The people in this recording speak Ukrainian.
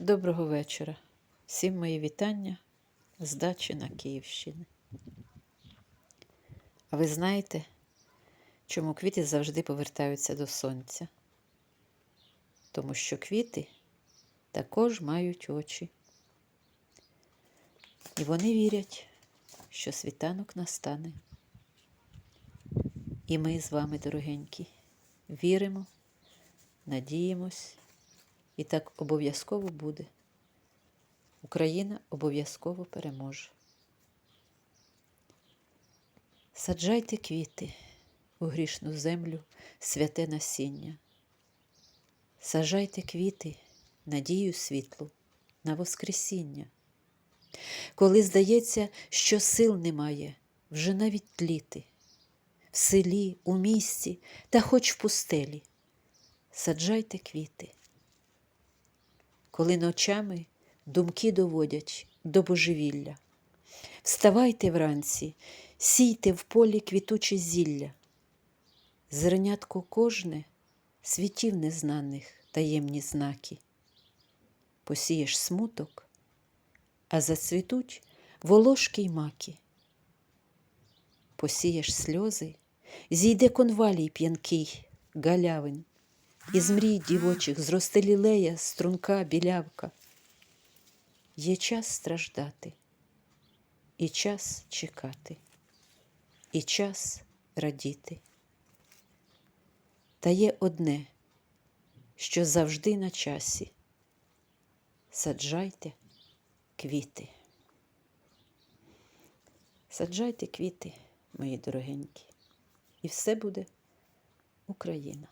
Доброго вечора. Всім мої вітання з дачі на Київщині. А ви знаєте, чому квіти завжди повертаються до сонця? Тому що квіти також мають очі. І вони вірять, що світанок настане. І ми з вами, дорогенькі, віримо, надіємось, і так обов'язково буде. Україна обов'язково переможе. Саджайте квіти у грішну землю святе насіння. Саджайте квіти, надію світлу на Воскресіння. Коли здається, що сил немає вже навіть тліти, в селі, у місті та хоч в пустелі. Саджайте квіти. Коли ночами думки доводять до божевілля. Вставайте вранці, сійте в полі квітуче зілля. Зернятко кожне світів незнаних таємні знаки. Посієш смуток, а зацвітуть волошки й маки. Посієш сльози, зійде конвалій п'янкий, галявин, із мрій дівочих зросте лілея, струнка, білявка. Є час страждати, і час чекати, і час радіти. Та є одне, що завжди на часі. Саджайте квіти. Саджайте квіти, мої дорогенькі, і все буде Україна.